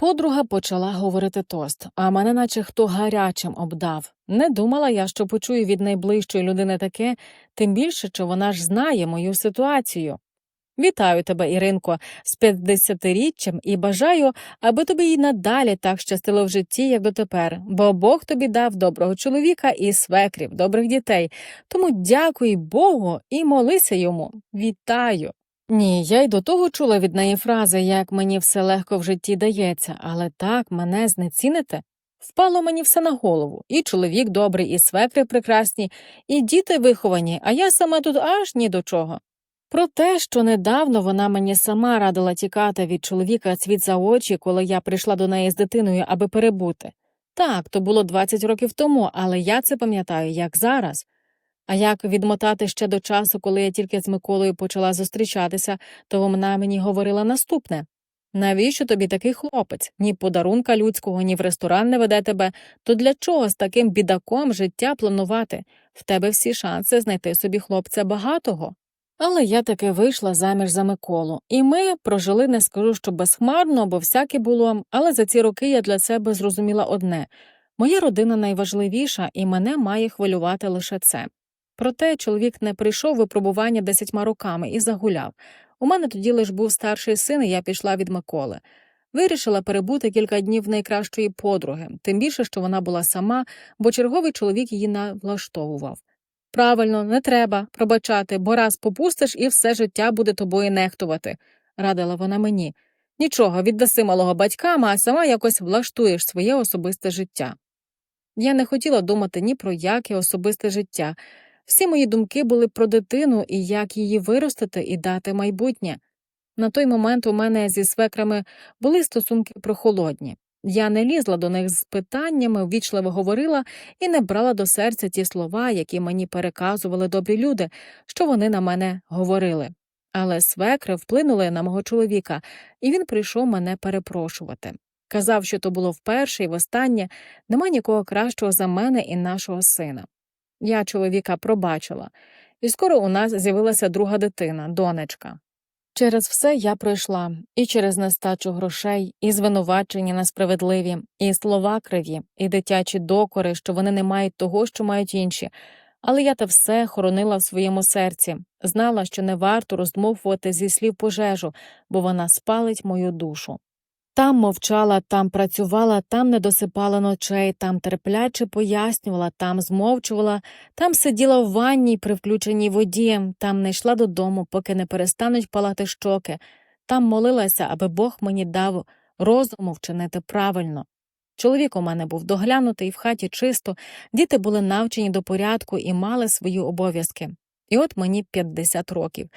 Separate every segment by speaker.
Speaker 1: Подруга почала говорити тост, а мене наче хто гарячим обдав. Не думала я, що почую від найближчої людини таке, тим більше, що вона ж знає мою ситуацію. Вітаю тебе, Іринко, з 50-річчям і бажаю, аби тобі й надалі так щастило в житті, як дотепер, бо Бог тобі дав доброго чоловіка і свекрів, добрих дітей. Тому дякуй Богу і молися йому. Вітаю. Ні, я й до того чула від неї фрази, як мені все легко в житті дається, але так мене знеціните. Впало мені все на голову. І чоловік добрий, і свекри прекрасні, і діти виховані, а я сама тут аж ні до чого. Про те, що недавно вона мені сама радила тікати від чоловіка світ за очі, коли я прийшла до неї з дитиною, аби перебути. Так, то було 20 років тому, але я це пам'ятаю, як зараз. А як відмотати ще до часу, коли я тільки з Миколою почала зустрічатися, то вона мені говорила наступне навіщо тобі такий хлопець? Ні подарунка людського, ні в ресторан не веде тебе, то для чого з таким бідаком життя планувати? В тебе всі шанси знайти собі хлопця багатого. Але я таки вийшла заміж за Миколу, і ми прожили, не скажу, що безхмарно, бо всяке було, але за ці роки я для себе зрозуміла одне моя родина найважливіша, і мене має хвилювати лише це. Проте чоловік не прийшов випробування десятьма роками і загуляв. У мене тоді лиш був старший син, і я пішла від Миколи. Вирішила перебути кілька днів найкращої подруги, тим більше, що вона була сама, бо черговий чоловік її навлаштовував. Правильно, не треба пробачати, бо раз попустиш і все життя буде тобою нехтувати, радила вона мені. Нічого, віддаси малого батькам, а сама якось влаштуєш своє особисте життя. Я не хотіла думати ні про яке особисте життя. Всі мої думки були про дитину і як її виростити і дати майбутнє. На той момент у мене зі свекрами були стосунки прохолодні. Я не лізла до них з питаннями, ввічливо говорила і не брала до серця ті слова, які мені переказували добрі люди, що вони на мене говорили. Але свекри вплинули на мого чоловіка, і він прийшов мене перепрошувати. Казав, що то було вперше і востаннє, нема нікого кращого за мене і нашого сина. Я чоловіка пробачила, і скоро у нас з'явилася друга дитина, донечка. Через все я пройшла і через нестачу грошей, і звинувачення несправедливі, і слова криві, і дитячі докори, що вони не мають того, що мають інші. Але я те все хоронила в своєму серці, знала, що не варто роздмовувати зі слів пожежу, бо вона спалить мою душу. Там мовчала, там працювала, там не досипала ночей, там терпляче пояснювала, там змовчувала, там сиділа в ванній при включеній воді, там не йшла додому, поки не перестануть палати щоки, там молилася, аби Бог мені дав розуму вчинити правильно. Чоловік у мене був доглянутий в хаті чисто, діти були навчені до порядку і мали свої обов'язки. І от мені 50 років,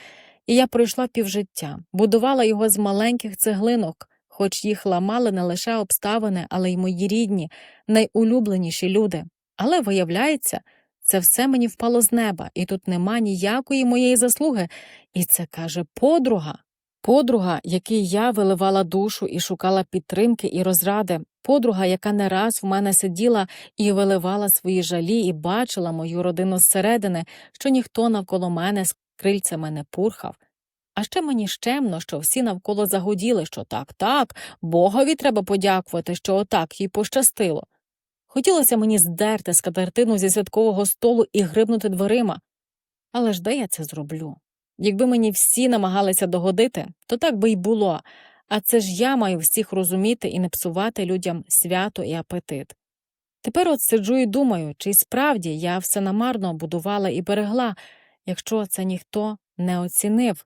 Speaker 1: і я пройшла півжиття, будувала його з маленьких цеглинок хоч їх ламали не лише обставини, але й мої рідні, найулюбленіші люди. Але, виявляється, це все мені впало з неба, і тут нема ніякої моєї заслуги. І це каже подруга. Подруга, якій я виливала душу і шукала підтримки і розради, подруга, яка не раз в мене сиділа і виливала свої жалі, і бачила мою родину зсередини, що ніхто навколо мене з крильцями не пурхав. А ще мені щемно, що всі навколо загуділи, що так, так, богові треба подякувати, що отак їй пощастило. Хотілося мені здерти скатертину зі святкового столу і грибнути дверима. Але ж де я це зроблю? Якби мені всі намагалися догодити, то так би й було, а це ж я маю всіх розуміти і не псувати людям свято і апетит. Тепер от сиджу і думаю, чи справді я все намарно будувала і берегла, якщо це ніхто не оцінив.